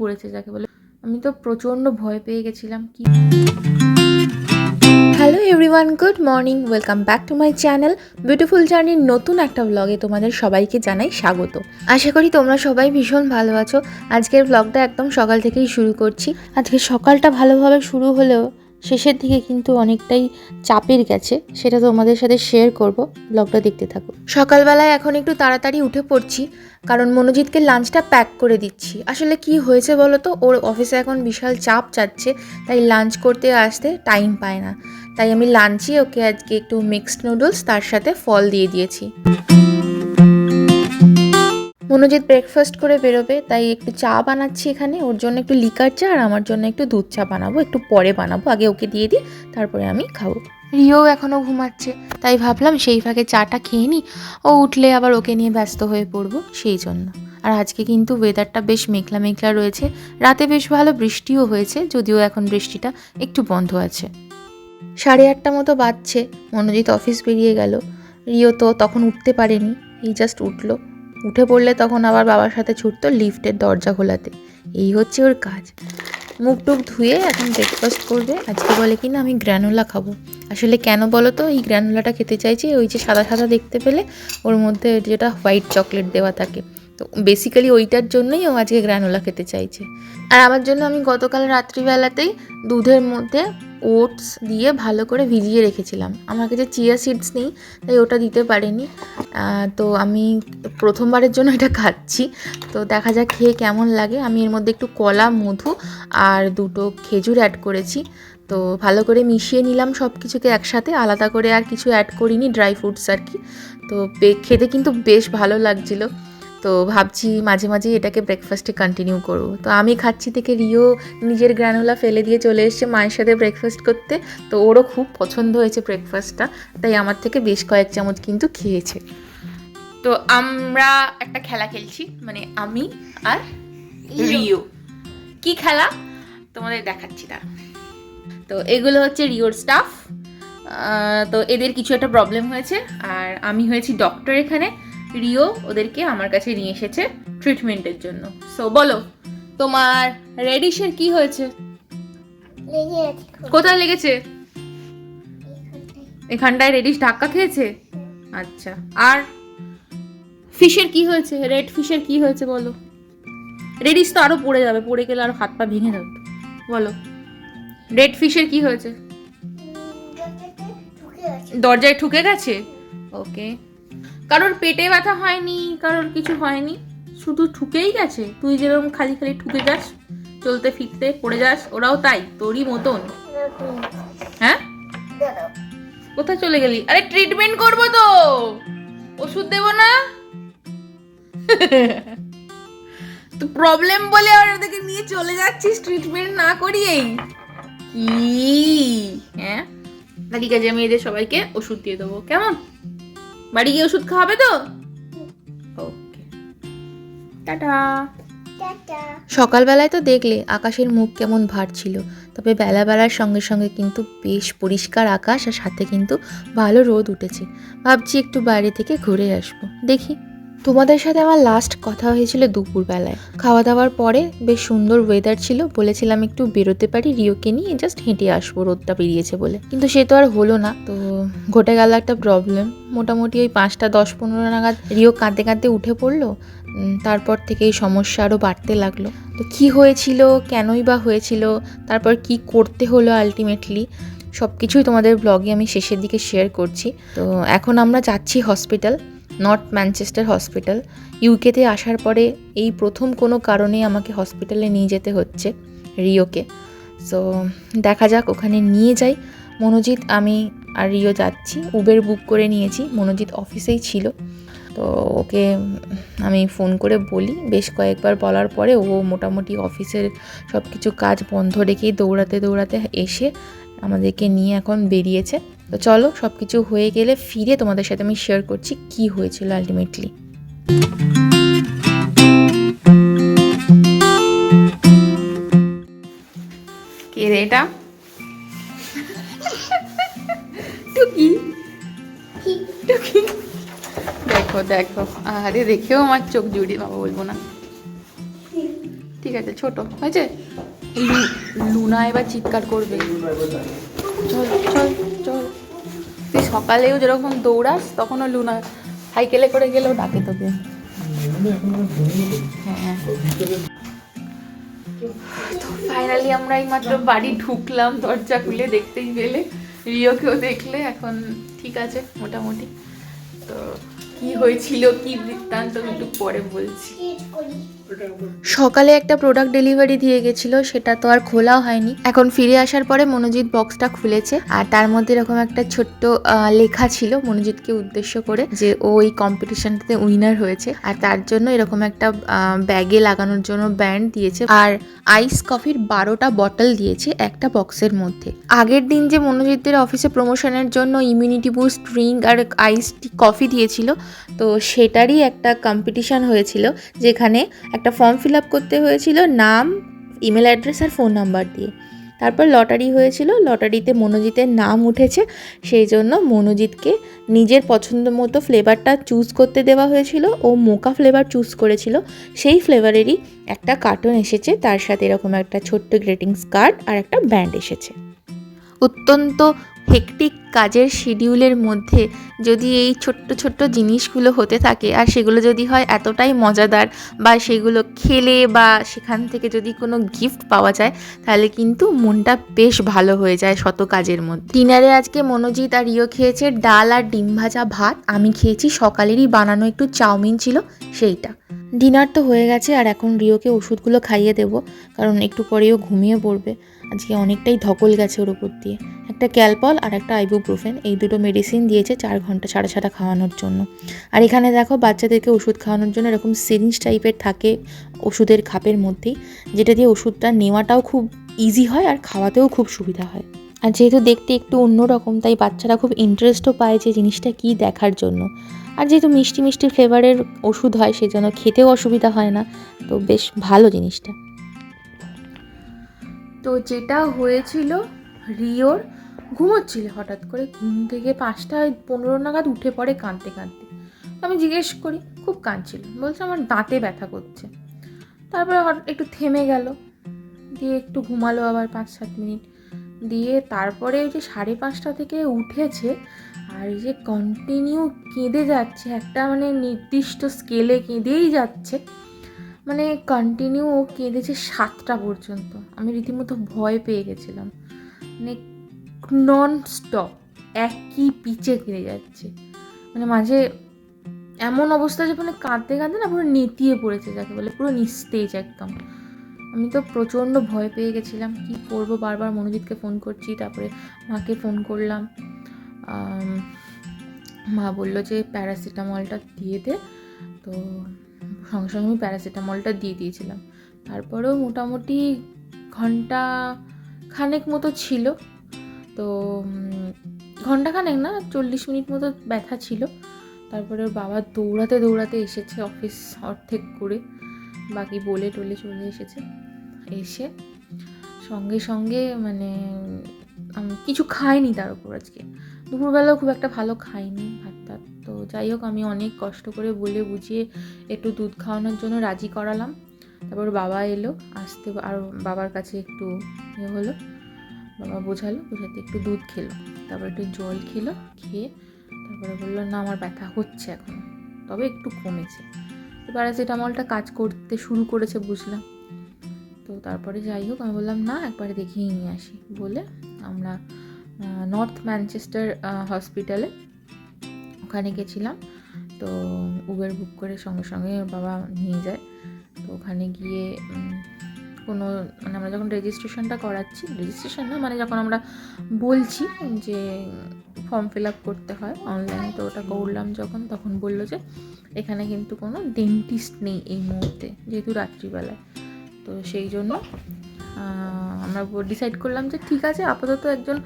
পড়েছে যাকে বলে। আমি তো প্রচণ্ড ভয় পেয়ে গেছিলাম, কি hello everyone good morning welcome back to my channel beautiful জার্নির নতুন একটা ব্লগে তোমাদের সবাইকে জানাই স্বাগত। আশা করি তোমরা সবাই ভীষণ ভালো আছো। আজকের ব্লগটা একদম সকাল থেকেই শুরু করছি। আজকে সকালটা ভালোভাবে শুরু হলেও শেষের দিকে কিন্তু অনেকটাই চাপের গেছে, সেটা তোমাদের সাথে শেয়ার করব ব্লগটা দেখতে থাকো। সকালবেলায় এখন একটু তাড়াতাড়ি উঠে পড়ছি, কারণ মনোজিৎকে লাঞ্চটা প্যাক করে দিচ্ছি। আসলে কি হয়েছে বলো তো? ওর অফিসে এখন বিশাল চাপ যাচ্ছে, তাই লাঞ্চ করতে আসতে টাইম পায় না। তাই আমি লাঞ্চে ওকে আজকে একটু মিক্সড নুডলস তার সাথে ফল দিয়ে দিয়েছি। মনোজিৎ ব্রেকফাস্ট করে বেরোবে তাই একটু চা বানাচ্ছি এখানে ওর জন্য একটু লিকার চা আর আমার জন্য একটু দুধ চা বানাবো একটু পরে বানাবো আগে ওকে দিয়ে দিই তারপরে আমি খাব। রিও এখনও ঘুমাচ্ছে তাই ভাবলাম সেই ফাঁকে চাটা খেয়ে নিই ও উঠলে আবার ওকে নিয়ে ব্যস্ত হয়ে পড়ব সেই জন্য। আর আজকে কিন্তু ওয়েদারটা বেশ মেঘলা মেঘলা রয়েছে রাতে বেশ ভালো বৃষ্টিও হয়েছে যদিও এখন বৃষ্টিটা একটু বন্ধ আছে। সাড়ে আটটা মতো বাজছে মনোজিৎ অফিস বেরিয়ে গেল। রিও তো তখন উঠতে পারেনি এই জাস্ট উঠল। উঠে পড়লে তখন আবার বাবার সাথে ছুটতো লিফটের দরজা খোলাতে। এই হচ্ছে ওর কাজ। মুখ টুক ধুয়ে এখন ব্রেকফাস্ট করবে। আজকে বলে কি না আমি গ্র্যানোলা খাব। আসলে কেন বলো তো? এই গ্র্যানোলাটা খেতে চাইছি, ওই যে সাদা সাদা দেখতে পেলে ওর মধ্যে যেটা হোয়াইট চকলেট দেওয়া থাকে। তো বেসিক্যালি ওইটার জন্যই ও আজকে গ্র্যানোলা খেতে চাইছে। আর আমার জন্য আমি গতকাল রাত্রিবেলাতেই দুধের মধ্যে ওটস দিয়ে ভালো করে ভিজিয়ে রেখেছিলাম। আমার কাছে চিয়া সিডস নেই, তাই ওটা দিতে পারিনি। তো আমি প্রথমবারের জন্য এটা খাচ্ছি। তো দেখা যাক খেয়ে কেমন লাগে। আমি এর মধ্যে একটু কলা, মধু আর দুটো খেজুর অ্যাড করেছি। তো ভালো করে মিশিয়ে নিলাম সব কিছুকে একসাথে। আলাদা করে আর কিছু অ্যাড করিনি ড্রাই ফ্রুটস আর কি। তো খেতে কিন্তু বেশ ভালো লাগছিল। তো ভাবছি মাঝে মাঝে এটাকে ব্রেকফাস্টে কন্টিনিউ করব। তো আমি খাচ্ছি থেকে রিও নিজের গ্রানুলা ফেলে দিয়ে চলে এসছে মায়ের সাথে ব্রেকফাস্ট করতে। তো ওরও খুব পছন্দ হয়েছে ব্রেকফাস্টটা তাই আমার থেকে বেশ কয়েক চামচ কিন্তু খেয়েছে। তো আমরা একটা খেলা খেলছি মানে আমি আর রিও। কি খেলা? তোমাদের দেখাচ্ছি তার তো এগুলো হচ্ছে রিওর স্টাফ তো এদের কিছু একটা প্রবলেম হয়েছে আর আমি হয়েছি ডক্টর এখানে। রিও ওদেরকে আমার কাছে নিয়ে এসেছে ট্রিটমেন্টের জন্য। সো বলো তোমার রেডিশের কি হয়েছে। কোথায় লেগেছে? এখানটায়। রেডিশ ধাক্কা খেয়েছে? আচ্ছা আর ফিশের কি হয়েছে? রেড ফিশের কি হয়েছে বলো? রেডিশ তো আরও পড়ে যাবে পড়ে গেলে আরও হাত পা ভেঙে যাবে। বলো রেড ফিশের কি হয়েছে। দরজায় ঠুকে গেছে? ওকে কারোর পেটে ব্যথা হয়নি, কারোর কিছু হয়নি। শুধু ঠুকেই গেছে। তুই যেরকম খালি খালি ঠুকে যাস, চলতে ফিরতে পড়ে যাস, ওরাও তাই, তোরই মতন। হ্যাঁ? কোথায় চলে গেলি? আরে ট্রিটমেন্ট করব তো! ওষুধ দেব না? তো প্রবলেম বলে ওদেরকে নিয়ে চলে যাচ্ছিস ট্রিটমেন্ট না করিয়েই। কি? হ্যাঁ? তা ঠিক আছে, আমি এদের সবাইকে ওষুধ দিয়ে দেবো। কেমন? বাড়ি গিয়ে ওষুধ খাওয়াবে তো? ওকে। টাটা। টাটা। সকালবেলায় তো দেখলে আকাশের মুখ কেমন ভার ছিল তবে বেলা বেলার সঙ্গে সঙ্গে কিন্তু বেশ পরিষ্কার আকাশ আর সাথে কিন্তু ভালো রোদ উঠেছে। ভাবছি একটু বাইরে থেকে ঘুরে আসব। দেখি। তোমাদের সাথে আমার লাস্ট কথা হয়েছিল দুপুরবেলায়। খাওয়া দাওয়ার পরে বেশ সুন্দর ওয়েদার ছিল, বলেছিলাম একটু বেরোতে পারি, রিওকে নিয়ে জাস্ট হেঁটে আসব, রোদটা বেরিয়েছে বলে। কিন্তু সে তো আর হলো না, তো ঘটে গেল একটা প্রবলেম মোটামুটি ওই পাঁচটা, দশ, পনেরো নাগাদ রিও কাঁদতে কাঁদতে উঠে পড়ল তারপর থেকে এই সমস্যা আরও বাড়তে লাগল। তো কি হয়েছিল, কেনই বা হয়েছিল, তারপর কি করতে হলো আলটিমেটলি সব কিছুই তোমাদের ব্লগে আমি শেষের দিকে শেয়ার করছি। তো এখন আমরা যাচ্ছি হসপিটাল নর্থ ম্যানচেস্টার হসপিটাল। ইউকেতে আসার পরে এই প্রথম কোনো কারণে আমাকে হসপিটালে নিয়ে যেতে হচ্ছে রিওকে। সো দেখা যাক, ওখানে নিয়ে যাই। মনোজিৎ, আমি আর রিও যাচ্ছি। উবের বুক করে নিয়েছি। মনোজিৎ অফিসেই ছিল। তো ওকে আমি ফোন করে বলি। বেশ কয়েকবার বলার পরে ও মোটামুটি অফিসের সব কিছু কাজ বন্ধ রেখেই দৌড়াতে দৌড়াতে এসে আমাদেরকে নিয়ে এখন বেরিয়েছে। তো চলো সব কিছু হয়ে গেলে ফিরে তোমাদের সাথে আমি শেয়ার করছি কি হয়েছিল আলটিমেটলি কে রে এটা? টুকি? টুকি? দেখো দেখো। আরে দেখেও আমার চোখ জুড়িয়ে বাবা বলব না। ঠিক আছে ছোট হয়েছে? লুনা এবার চিৎকার করবে। চল চল চল। তুই সকালেও যেরকম দৌড়াস, তখনও লুনা সাইকেলে করে গেলেও ডাকে তোকে। হ্যাঁ। তো ফাইনালি আমরা এই মাত্র বাড়ি ঢুকলাম, দরজা খুলে দেখতেই পেলে। রিওকেও দেখলে, এখন ঠিক আছে, মোটামুটি। তো কি হয়েছিল, কি বৃত্তান্ত একটু পরে বলছি। সকালে একটা প্রোডাক্ট ডেলিভারি দিয়ে গেছিল, সেটা তো আর খোলাও হয়নি। এখন ফিরে আসার পরে মনোজিৎ বক্সটা খুলেছে, আর তার মধ্যে এরকম একটা ছোট্ট লেখা ছিল মনোজিৎকে উদ্দেশ্য করে যে ও এই কম্পিটিশনটাতে উইনার হয়েছে, আর তার জন্য এরকম একটা ব্যাগে লাগানোর জন্য ব্যান্ড দিয়েছে, আর আইস কফির বারোটা বটল দিয়েছে একটা বক্সের মধ্যে। আগের দিন যে মনোজিতের অফিসে প্রমোশনের জন্য ইমিউনিটি বুস্ট ড্রিঙ্ক আর আইস কফি দিয়েছিল, তো সেটারই একটা কম্পিটিশন হয়েছিল, যেখানে একটা ফর্ম ফিল আপ করতে হয়েছিল নাম ইমেল অ্যাড্রেস আর ফোন নাম্বার দিয়ে। তারপর লটারি হয়েছিল লটারিতে মনোজিতের নাম উঠেছে, সেই জন্য মনোজিৎকে নিজের পছন্দ মতো ফ্লেভারটা চুজ করতে দেওয়া হয়েছিল ও মোকা ফ্লেভার চুজ করেছিল। সেই ফ্লেভারেরই একটা কার্টুন এসেছে, তার সাথে এরকম একটা ছোট্ট গ্রিটিংস কার্ড আর একটা ব্যান্ড এসেছে। অত্যন্ত হেকটিক কাজের শিডিউলের মধ্যে যদি এই ছোট্ট ছোট্ট জিনিসগুলো হতে থাকে, আর সেগুলো যদি হয় এতটাই মজাদার বা সেগুলো খেলে বা সেখান থেকে যদি কোনো গিফট পাওয়া যায়, তাহলে কিন্তু মনটা বেশ ভালো হয়ে যায় শত কাজের মধ্যে। ডিনারে আজকে মনোজিৎ আর ইয়ে খেয়েছে ডাল আর ডিম ভাজা ভাত। আমি খেয়েছি সকালেরই বানানো একটু চাউমিন ছিল, সেইটা। ডিনার তো হয়ে গেছে, আর এখন রিওকে ওষুধগুলো খাইয়ে দেবো, কারণ একটু পরেও ঘুমিয়ে পড়বে। আজকে অনেকটাই ধকল গেছে ওর উপর দিয়ে। একটা ক্যালপল আর একটা আইবুপ্রোফেন, এই দুটো মেডিসিন দিয়েছে চার ঘণ্টা ছাড়া ছাড়া খাওয়ানোর জন্য। আর এখানে দেখো বাচ্চাদেরকে ওষুধ খাওয়ানোর জন্য এরকম সিরিঞ্জ টাইপের থাকে ওষুধের খাপের মধ্যেই, যেটা দিয়ে ওষুধটা নেওয়াটাও খুব ইজি হয় আর খাওয়াতেও খুব সুবিধা হয়। আর যেহেতু দেখতে একটু অন্যরকম, তাই বাচ্চারা খুব ইন্টারেস্টও পায় যে জিনিসটা কী দেখার জন্য। আর যেহেতু মিষ্টি মিষ্টি ফ্লেভারের ওষুধ হয়, সেজন্য খেতেও অসুবিধা হয় না। তো বেশ ভালো জিনিসটা। তো যেটা হয়েছিল, রিওর ঘুমোচ্ছিল হঠাৎ করে, ঘুম থেকে পাঁচটা পনেরো নাগাদ উঠে পড়ে কাঁদতে কাঁদতে। আমি জিজ্ঞেস করি, খুব কাঁদছিল। বলছে, আমার দাঁতে ব্যথা করছে। তারপরে একটু থেমে গেল। দিয়ে একটু ঘুমালো আবার পাঁচ সাত মিনিট। দিয়ে তারপরে ওই যে সাড়ে পাঁচটা থেকে উঠেছে, আর এই যে কন্টিনিউ কেঁদে যাচ্ছে, একটা মানে নির্দিষ্ট স্কেলে কেঁদেই যাচ্ছে। মানে কন্টিনিউ ও কেঁদেছে সাতটা পর্যন্ত। আমি রীতিমতো ভয় পেয়ে গেছিলাম। মানে নন স্টপ একই পিচে কেঁদে যাচ্ছে। মানে মাঝে এমন অবস্থা যে মানে কাঁদতে কাঁদতে না পুরো নেতিয়ে পড়েছে যাকে বলে, পুরো নিস্তেজ একদম। আমি তো প্রচণ্ড ভয় পেয়ে গেছিলাম, কি করব? বারবার মনোজিৎকে ফোন করছি, তারপরে মাকে ফোন করলাম। মা বলল যে প্যারাসিটামলটা দিয়ে দে। তো সঙ্গে সঙ্গে আমি প্যারাসিটামলটা দিয়ে দিয়েছিলাম। তারপরেও মোটামুটি ঘণ্টা খানেক মতো ছিল। তো ঘণ্টা খানেক না, চল্লিশ মিনিট মতো ব্যথা ছিল। তারপরে ওর বাবা দৌড়াতে দৌড়াতে এসেছে অফিস অর্ধেক করে বাকি বলে টলে চলে এসেছে। এসে সঙ্গে সঙ্গে মানে কিছু খাইনি তার উপর আজকে। দুপুরবেলাও খুব একটা ভালো খাইনি, ভাত তো যাই হোক, আমি অনেক কষ্ট করে বলে বুঝিয়ে একটু দুধ খাওয়ানোর জন্য রাজি করালাম। তারপর বাবা এলো, আসতে আর বাবার কাছে একটু ইয়ে হলো, বাবা বোঝালো, বোঝাতে একটু দুধ খেলো, তারপর একটু জল খেলো, খেয়ে তারপরে বলল, না, আমার ব্যথা হচ্ছে এখন, তবে একটু কমেছে। তো প্যারাসিটামলটা কাজ করতে শুরু করেছে, বুঝলাম। তো তারপরে যাই হোক, আমি বললাম, না, একবারে দেখিয়ে নিয়ে আসি। বলে আমরা নর্থ ম্যানচেস্টার হসপিটালে ওখানে গেছিলাম। তো উবের বুক করে সঙ্গে সঙ্গে বাবা নিয়ে যায়। তো ওখানে গিয়ে কোনো মানে আমরা যখন রেজিস্ট্রেশনটা করাচ্ছি রেজিস্ট্রেশন না মানে যখন আমরা বলছি যে ফর্ম ফিল আপ করতে হয় অনলাইনে তো ওটা করলাম যখন, তখন বলল যে এখানে কিন্তু কোনো ডেন্টিস্ট নেই এই মুহূর্তে, যেহেতু রাত্রিবেলায়। তো সেই জন্য আমরা ডিসাইড করলাম যে ঠিক আছে, আপাতত একজন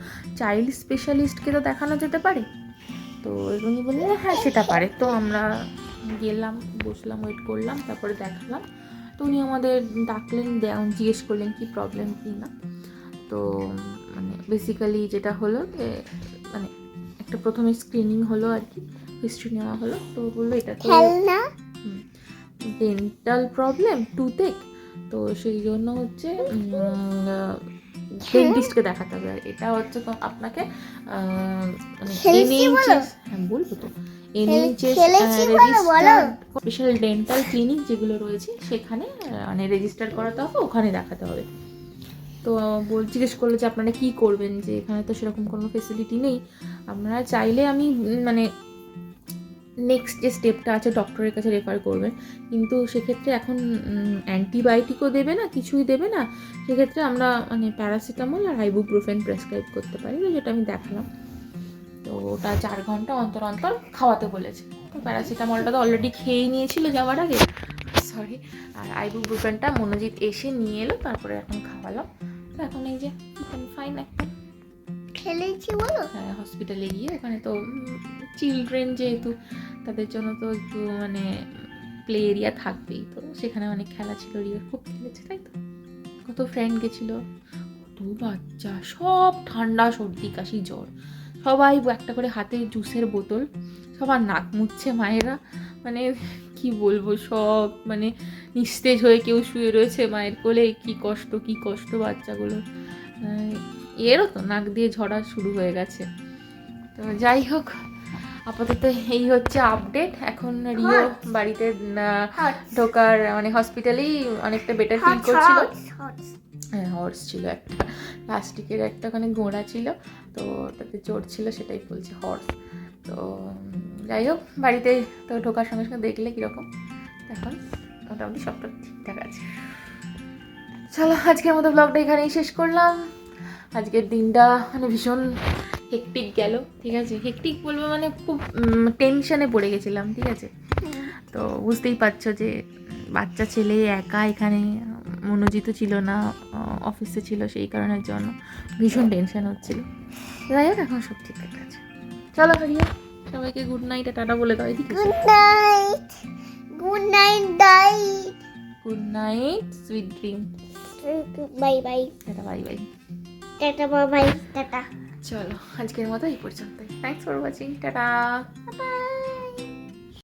চাইল্ড স্পেশালিস্টকে তো দেখানো যেতে পারে। তো উনি বললেন হ্যাঁ সেটা পারে। তো আমরা গেলাম বসলাম ওয়েট করলাম তারপরে দেখালাম। তো উনি আমাদের ডাকলেন জিজ্ঞেস করলেন কি প্রবলেম কি না। তো মানে বেসিক্যালি যেটা হলো যে মানে একটা প্রথমে স্ক্রিনিং হলো আর কি হিস্ট্রি নেওয়া হলো। তো বলল এটা তো ডেন্টাল প্রবলেম টুথেক তো সেই জন্য হচ্ছে ডেন্টিস্টকে দেখাতে হবে আর এটা হচ্ছে তো আপনাকে মানে হ্যাঁ বলব তো। স্পেশাল ডেন্টাল ক্লিনিক যেগুলো রয়েছে সেখানে মানে রেজিস্টার করাতে হবে ওখানে দেখাতে হবে। তো বল জিজ্ঞেস করল যে আপনারা কী করবেন যে এখানে তো সেরকম কোনো ফেসিলিটি নেই। আপনারা চাইলে আমি মানে নেক্সট যে স্টেপটা আছে ডক্টরের কাছে রেফার করবেন কিন্তু সেক্ষেত্রে এখন অ্যান্টিবায়োটিকও দেবে না, কিছুই দেবে না। সেক্ষেত্রে আমরা মানে প্যারাসিটামল আর আইবুপ্রোফেন প্রেসক্রাইব করতে পারি যেটা আমি দেখালাম। তো ওটা চার ঘণ্টা অন্তর অন্তর খাওয়াতে বলেছে। তো প্যারাসিটামলটা তো অলরেডি খেয়েই নিয়েছিল যাওয়ার আগে। সরি আর আইবুপ্রোফেনটা মনোজিৎ এসে নিয়ে এলো, তারপরে এখন খাওয়ালাম। তো এখন এই যে ফাইন এখন খেলেছি বলো? হ্যাঁ হসপিটালে গিয়ে ওখানে তো চিলড্রেন যেহেতু তাদের জন্য তো একটু মানে প্লে এরিয়া থাকবেই তো। সেখানে অনেক খেলা ছিল রিও খুব খেলেছে তাই তো? কত ফ্রেন্ড গেছিল কত বাচ্চা সব ঠান্ডা সর্দি কাশি জ্বর। সবাই একটা করে হাতে জুসের বোতল সবার নাক মুছছে মায়েরা। মানে কি বলব সব মানে নিস্তেজ হয়ে কেউ শুয়ে রয়েছে মায়ের কোলে কি কষ্ট কি কষ্ট বাচ্চাগুলোর আহ, এরও তো নাক দিয়ে ঝরা শুরু হয়ে গেছে। তো যাই হোক আপাতত এই হচ্ছে আপডেট এখন রিও বাড়িতে ঢোকার মানে হসপিটালেই অনেকটা বেটার ফিল হট করছিল। হ্যাঁ হর্স ছিল একটা। প্লাস্টিকের একটা ওখানে ঘোড়া ছিল তো ওটাতে চড়ছিল সেটাই বলছে হর্স তো যাই হোক বাড়িতে তো ঢোকার সঙ্গে সঙ্গে দেখলে কীরকম। এখন মোটামুটি সবটা ঠিকঠাক আছে। চলো আজকের মতো ব্লগটা এখানেই শেষ করলাম। আজকের দিনটা মানে ভীষণ হেকটিক গেল ঠিক আছে? হেকটিক বলব মানে খুব টেনশনে পড়ে গেছিলাম ঠিক আছে? তো বুঝতেই পারছ যে বাচ্চা ছেলে একা এখানে মনোজিত ছিল না অফিসে ছিল সেই কারণের জন্য ভীষণ টেনশন হচ্ছিল। যাই হোক এখন সব ঠিকঠাক আছে চলো হারিয়া সবাইকে গুড নাইট টাটা বলে দাও এদিকে। Good night good night die good night sweet dream bye bye tata bye bye tata bye bye tata চলো আজকের মতো এই পর্যন্তই। Thanks for watching tata